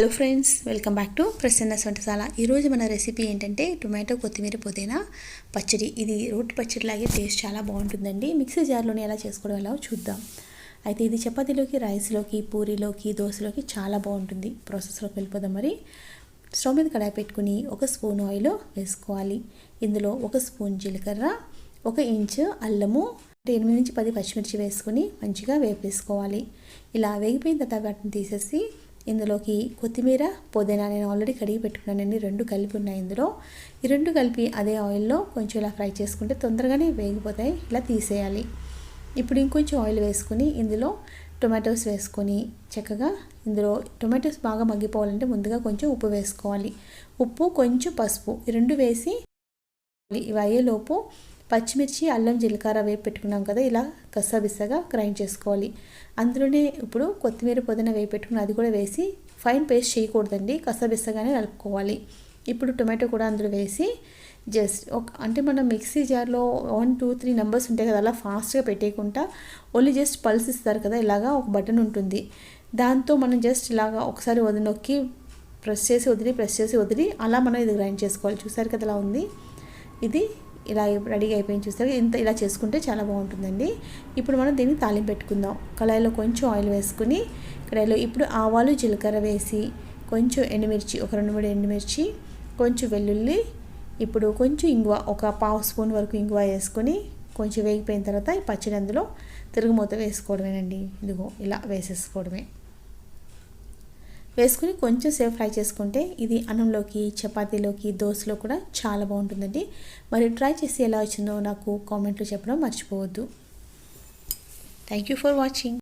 Hello friends welcome back to Prasanna వంటశాల ఈరోజు మన recipe ఏంటంటే టొమాటో కొత్తిమీర పుదీనా పచ్చడి. ఇది రోటి పచ్చడిలాగే టేస్ట్ చాలా బాగుంటుందండి. మిక్సీ జార్లోనే ఎలా చేసుకోవడం ఎలా చూద్దాం. అయితే ఇది చపాతీలోకి రైస్లోకి పూరీలోకి దోశలోకి చాలా బాగుంటుంది. ప్రాసెస్లోకి వెళ్ళిపోదాం మరి. స్టవ్ మీద కడాయి పెట్టుకుని ఒక స్పూన్ ఆయిల్ వేసుకోవాలి. ఇందులో ఒక స్పూన్ జీలకర్ర ఒక ఇంచు అల్లము ఎనిమిది నుంచి పది పచ్చిమిర్చి వేసుకుని మంచిగా వేపేసుకోవాలి ఇలా వేగిపోయిన తర్వాత వాటిని తీసేసి ఇందులోకి కొత్తిమీర పుదీనా నేను ఆల్రెడీ కడిగి పెట్టుకున్నానండి. రెండు కలిపి ఉన్నాయి ఇందులో. ఈ రెండు కలిపి అదే ఆయిల్లో కొంచెం ఇలా ఫ్రై చేసుకుంటే తొందరగానే వేగిపోతాయి. ఇలా తీసేయాలి. ఇప్పుడు ఇంకొంచెం ఆయిల్ వేసుకుని ఇందులో టొమాటోస్ వేసుకొని చక్కగా ఇందులో టొమాటోస్ బాగా మగ్గిపోవాలంటే ముందుగా కొంచెం ఉప్పు వేసుకోవాలి. ఉప్పు కొంచెం పసుపు. ఈ రెండు వేసి ఇవి అయ్యేలోపు పచ్చిమిర్చి అల్లం జీలకర్ర వేపు పెట్టుకున్నాం కదా ఇలా కస్సబిస్సగా గ్రైండ్ చేసుకోవాలి. అందులోనే ఇప్పుడు కొత్తిమీర పుదీనా వేపు పెట్టుకుని అది కూడా వేసి ఫైన్ పేస్ట్ చేయకూడదండి కస్సబిస్సగానే నలుపుకోవాలి ఇప్పుడు టొమాటో కూడా అందులో వేసి జస్ట్ ఒక అంటే మనం మిక్సీ జార్లో వన్ టూ త్రీ నెంబర్స్ ఉంటాయి కదా అలా ఫాస్ట్గా పెట్టేయకుండా ఓన్లీ జస్ట్ పల్స్ ఇస్తారు కదా ఇలాగా ఒక బటన్ ఉంటుంది. దాంతో మనం జస్ట్ ఇలాగా ఒకసారి వదిలి నొక్కి ప్రెస్ చేసి వదిలి ప్రెస్ చేసి వదిలి అలా మనం ఇది గ్రైండ్ చేసుకోవాలి. చూసారు కదా అలా ఉంది? ఇది ఇలా రెడీ అయిపోయిన చూస్తారు. ఇంత ఇలా చేసుకుంటే చాలా బాగుంటుందండి. ఇప్పుడు మనం దీన్ని తాలింపు పెట్టుకుందాం. కళాయిలో కొంచెం ఆయిల్ వేసుకుని కళాయిలో ఇప్పుడు ఆవాలు జీలకర్ర వేసి కొంచెం ఎండుమిర్చి ఒక రెండు మూడు ఎండుమిర్చి కొంచెం వెల్లుల్లి ఇప్పుడు కొంచెం ఇంగువ ఒక పావు స్పూన్ వరకు ఇంగువ వేసుకొని కొంచెం వేగిపోయిన తర్వాత ఈ పచ్చడి అందులో తిరుగుమూత వేసుకోవడమేనండి. ఇదిగో ఇలా వేసేసుకోవడమే. వేసుకుని కొంచెం సేపు ఫ్రై చేసుకుంటే ఇది అన్నంలోకి చపాతీలోకి దోశలో కూడా చాలా బాగుంటుందండి. మరి ట్రై చేసి ఎలా వచ్చిందో నాకు కామెంట్లో చెప్పడం మర్చిపోవద్దు. Thank you for watching